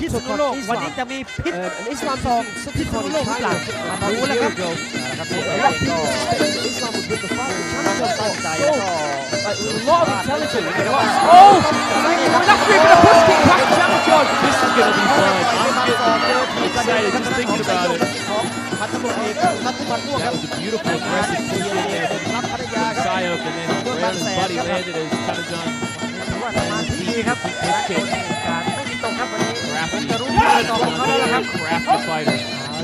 พิษณุโลกวันนี้จะมีพิษ Uh, and Islam สอง became พิ such ษ a ณุ iconic โลกหรือเปล่า title มา about ดู a แล้วค year รับ ago. นะครับ A เอง lot of ก็ people suspected Islam would win the fight. The ตั้ง challenger ใจ so แล้วก็ like, a lot of intelligence. Hey, What- what? Oh, referee with a push kick back Channel John. This is going to be fun. ต่อย I'm ไป getting สองเจอทีกระเด็น excited ครับ just ทางด้านของ thinking ไซโย about ก it. ของพันตำรวจเอกนัทพัฒน์ม่วงค That รับ was a beautiful งาน aggressive ที่ push เย in เด็ there. รับพัทยาครับ Sayok and then Braylon's buddy landed as Kanajan ถือว่าสมาธิดีครับ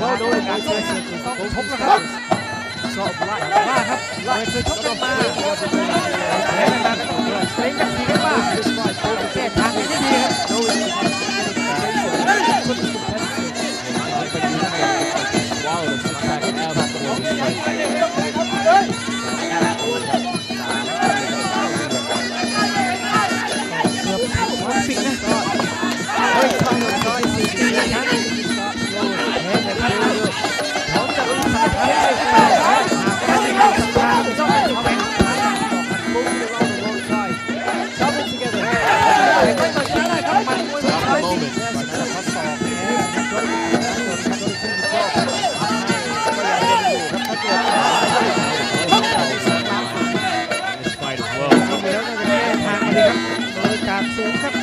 เราโดยการเจอต้องชกนะครับชอบลาบ้าครับเราเคยชกกันมาแพ้กันมาก็ต้องเกรงกันทีกันว่าก ทางดีครับโดยการสูงครับ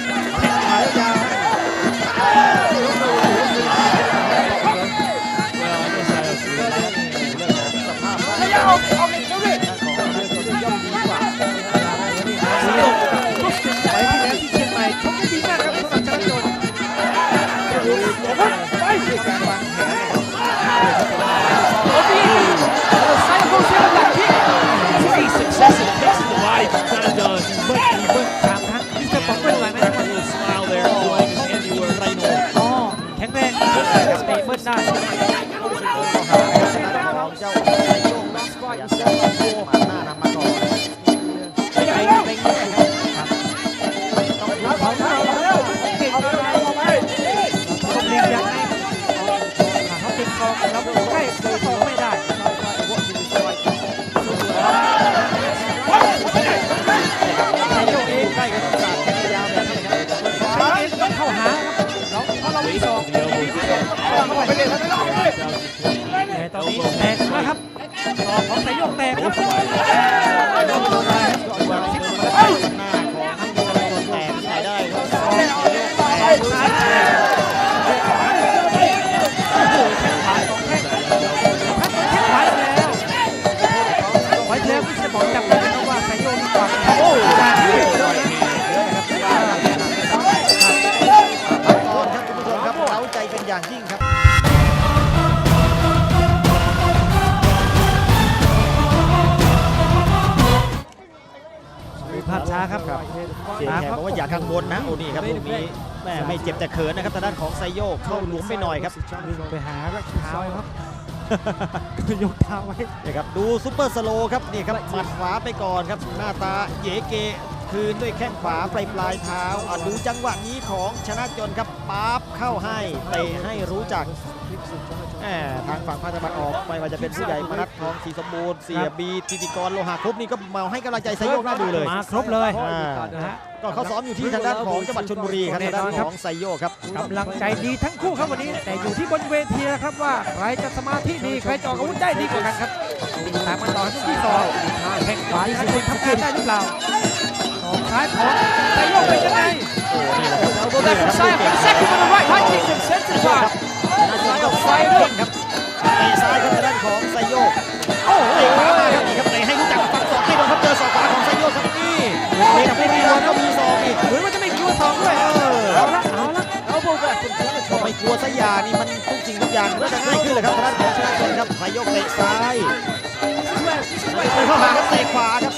ยกแตกครับ ครับเสียแขกบอกว่าอย่ากังวลนะโอ้นี่ครับลูกนี้แม่ไม่เจ็บแต่เขินนะครับทางด้านของไซโยกเข้าหลวมไปหน่อยครับวิ่งไปหาก็เท้าครับยกเท้าไว้นี่ครับดูซุปเปอร์สโลว์ครับนี่ครับหมัดขวาไปก่อนครับ หน้าตาเยเกคืนด้วยแข้งขวาปลายปลายเท้าอะดูจังหวะนี้ของชนะจนครับป๊าบเข้าให้เตะให้รู้จักแหม ทางฝั่งภาคตะวันออกไม่ว่าจะเป็นผู้ใหญ่มนัททองศรีสมบูรณ์เสียบีทิติกรโลหะครบนี่ก็มาให้กำลังใจไซโยกน่าดูเลยมาครบเลยอ่านะฮะก็เขาซ้อมอยู่ที่ทางด้านของจังหวัดชลบุรีครับทางด้านของไซโยกครับกำลังใจดีทั้งคู่ครับวันนี้ แต่อยู่ที่บนเวทีนะครับว่าใครจะสมาธิดีใครจะออกอาวุธได้ดีกว่ากันครับติดตามกันต่อที่ที่สองแข้งขวาที่คนทำงานได้หรือเปล่าสองซ้ายของไซโยกเป็นยังไงโอ้นี่แหละครับ Elbow there from Sayok. And the second one, a right high kick from centre วัวสยานี่มันทุกสิ่งทุกอย่างก็จะง่ายขึ้นเลยครับทางด้านของชนะจนครับไซโยกเตะซ้ายเตะเข้าหาครับเตะขวาครับ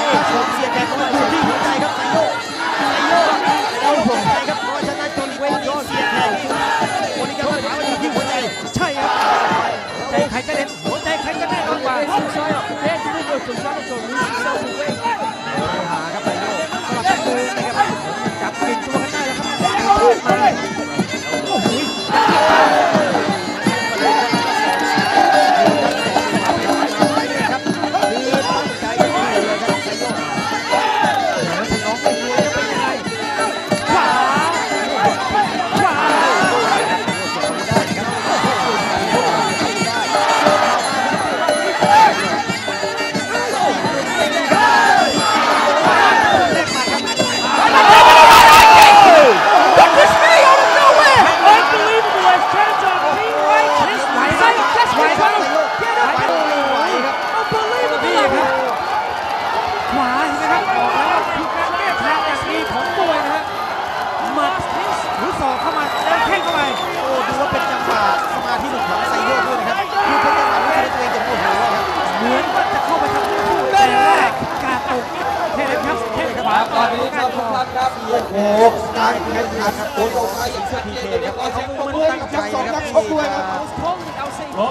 นี่ชมเสียแกก็อยู่ที่หัวใจครับไซโยกไซโยกเอาหัวใจครับเพราะชนะจนเว้นยอดเสียแขกคนนี้ก็ถามว่าอยู่ที่หัวใจใช่ครับใจใครจะเด่นหัวใจใครจะแน่นอนกว่า from Sayok. Here's the video from Channel John losing himself away. หาครับไซโยสลับกันเดินะครับจับกลิ่นตัว กั ตอนนี้ครับทุกท่านครับโอ้โหการแข่งขันตัวตรงไทยอย่างชัดเจนเลยครับเอามือมือทั้งสองนักชกด้วยครับโอ้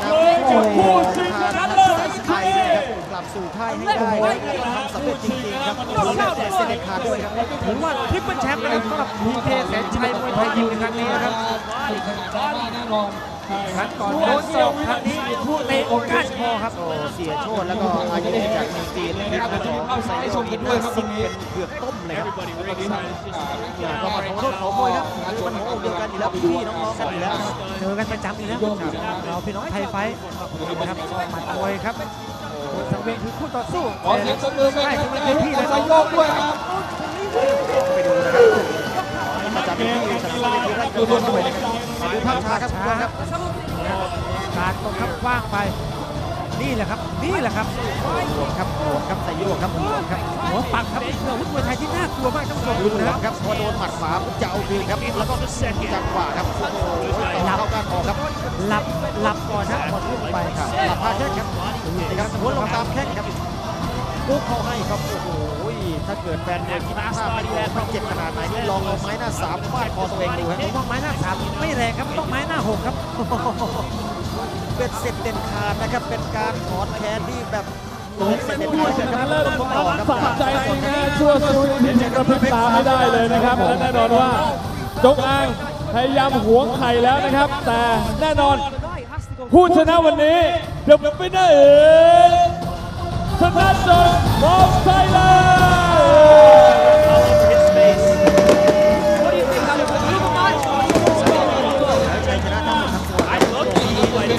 โหทางนักชกไทยนะครับกลับสู่ค่ายให้ได้ทำสำเร็จจริงๆครับดูแลแต่เซเนคาด้วยครับถือว่าทริปเปิลแชมป์นะครับสำหรับพีเคแสนชัยมวยไทยยิมในครั้งนี้นะครับ ครั้งก่อนโดนศอกครั้งนี้เตะก้านคอครับโอ้เสียโชดแล้วก็อายุจากเมืองจีนนะครับของไซโยกนี่น่าสิบเป็นเผือกต้มเลยครับก็มาขอโทษขอโพยครับคือมันหัวอกเดียวกันอยู่แล้วพี่ๆน้องๆกันอยู่แล้วนะครับเจอกันประจำอยู่แล้วเราพี่น้องไทยไฟท์นะครับหมัดมวยครับสังเวียนคือคู่ต่อสู้ขอเสียงปรบมือไปใช่ให้คือมันเป็เป็นนที่ที่และแล้วสโยกด้วยครับไปดูนะครับมาจากที่สนามเวทีราชดำเนินด้วยนะครับมา ดูภาพช้าครับทุกคนครับการตรงครับว่างไป นี่แหละครับ นี่แหละครับหลวมครับหลวมครับไซโยกครับหลวมครับหัวปักครับนี่คืออาวุธมวยไทยที่น่ากลัวมากท่านผู้ชมดูดูนะนะครับพอโดนหมัดขวาปุ๊บจะเอาคืนครับ แล้วก็จังหวะครับโอ้โหต่อเข้าก้านคอครับ หลับหลับก่อนนะหมดลูกไปครับหลับพาแข้งครับนี่ครับหัวลงตามแข้งครับปุ๊บเข้าให้ครับโอ้โห ถ้าเกิดแฟนมวยคิดภาพไม่ออกว่าเจ็บขนาดไหนนี่ลองเอาไม้หน้าสามฟาดคอตัวเองดูฮะผมว่าไม้หน้าสามไม่แรงครับต้องไม้หน้าหกครับเป็นเสร็จเด็ดขาดนะครับเป็นการถอนแขนที่แบบเป็นเสร็จเด็ดขาดนะครับต้องต่อครับสะใจจริงนะชั่วซูนิดยังกระพริบตาไม่ได้เลยนะครับและแน่นอนว่าจงอางพยายามหวงไข่แล้วนะครับ แต่แน่นอนผู้ชนะวันนี้ The winner is ชน สนัดดงของไทยแลนด์